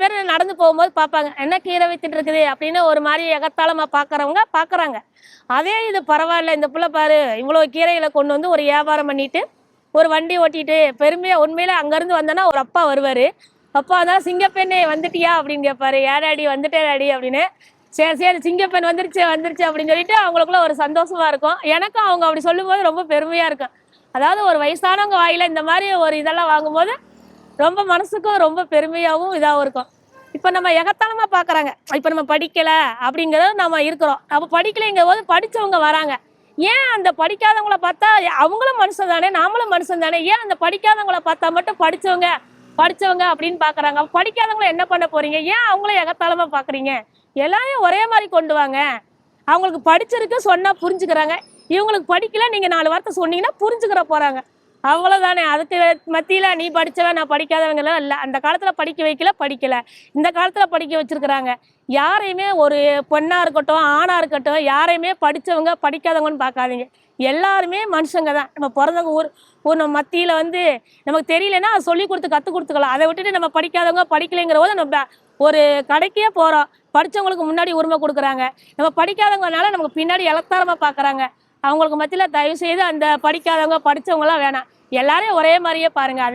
பேர் நடந்து போகும்போது பார்ப்பாங்க என்ன கீரை வித்துட்டு இருக்குது? அப்படின்னு ஒரு மாதிரி எகத்தாளமாக பார்க்குறவங்க பார்க்குறாங்க. அதே இது பரவாயில்ல இந்த பிள்ளை பாரு இவ்வளோ கீரைகளை கொண்டு வந்து ஒரு வியாபாரம் பண்ணிட்டு ஒரு வண்டி ஓட்டிட்டு பெருமையாக உண்மையில அங்கேருந்து வந்தோன்னா ஒரு அப்பா வருவார். அப்பா தான் சிங்கப்பெண்ணே வந்துட்டியா? அப்படின்னு கேட்பாரு. ஏடாடி வந்துட்டேடாடி அப்படின்னு. சரி சரி சிங்கப்பெண் வந்துருச்சு வந்துருச்சு அப்படின்னு சொல்லிட்டு அவங்களுக்குள்ள ஒரு சந்தோஷமா இருக்கும். எனக்கும் அவங்க அப்படி சொல்லும்போது ரொம்ப பெருமையாக இருக்கும். அதாவது ஒரு வயசானவங்க வாயில இந்த மாதிரி ஒரு இதெல்லாம் வாங்கும்போது ரொம்ப மனசுக்கும் ரொம்ப பெருமையாகவும் இதாகவும் இருக்கும். இப்போ நம்ம எகத்தாளமாக பார்க்குறாங்க இப்போ நம்ம படிக்கலை அப்படிங்கிறது நம்ம இருக்கிறோம். நம்ம படிக்கலைங்கிற போது படித்தவங்க வராங்க. ஏன் அந்த படிக்காதவங்கள பார்த்தா அவங்களும் மனுஷன் தானே நாமளும் மனுஷன் தானே. ஏன் அந்த படிக்காதவங்கள பார்த்தா மட்டும் படிச்சவங்க படிச்சவங்க அப்படின்னு பார்க்குறாங்க படிக்காதவங்கள என்ன பண்ண போறீங்க? ஏன் அவங்களும் எகத்தாளமாக பார்க்குறீங்க எல்லாரையும் ஒரே மாதிரி கொண்டு வாங்க. அவங்களுக்கு படிச்சிருக்கு சொன்னால் புரிஞ்சுக்கிறாங்க. இவங்களுக்கு படிக்கல நீங்கள் நாலு வார்த்தை சொன்னீங்கன்னா புரிஞ்சுக்கிற போகிறாங்க அவ்வளோதானே அதுக்கு மத்தியில் நீ படிச்சவன் நான் படிக்காதவங்களாம் இல்லை. அந்த காலத்தில் படிக்க வைக்கல படிக்கலை. இந்த காலத்தில் படிக்க வச்சுருக்குறாங்க. யாரையுமே ஒரு பெண்ணாக இருக்கட்டும் ஆணாக இருக்கட்டும் யாரையுமே படித்தவங்க படிக்காதவங்கன்னு பார்க்காதீங்க. எல்லாருமே மனுஷங்க தான். நம்ம பிறந்தவங்க ஊர் ஊர் நம்ம மத்தியில் வந்து நமக்கு தெரியலன்னா அதை சொல்லி கொடுத்து கற்றுக் கொடுத்துக்கலாம். அதை விட்டுட்டு நம்ம படிக்காதவங்க படிக்கலைங்கிற போது நம்ம ஒரு கடைக்கே போகிறோம் படித்தவங்களுக்கு முன்னாடி உரிமை கொடுக்குறாங்க. நம்ம படிக்காதவங்கனால நமக்கு பின்னாடி இலத்தாரமாக பார்க்குறாங்க. அவங்களுக்கு மத்தியில் தயவு செய்து அந்த படிக்காதவங்க படித்தவங்களாம் வேணாம். எல்லாரையும் ஒரே மாதிரியே பாருங்க. அதே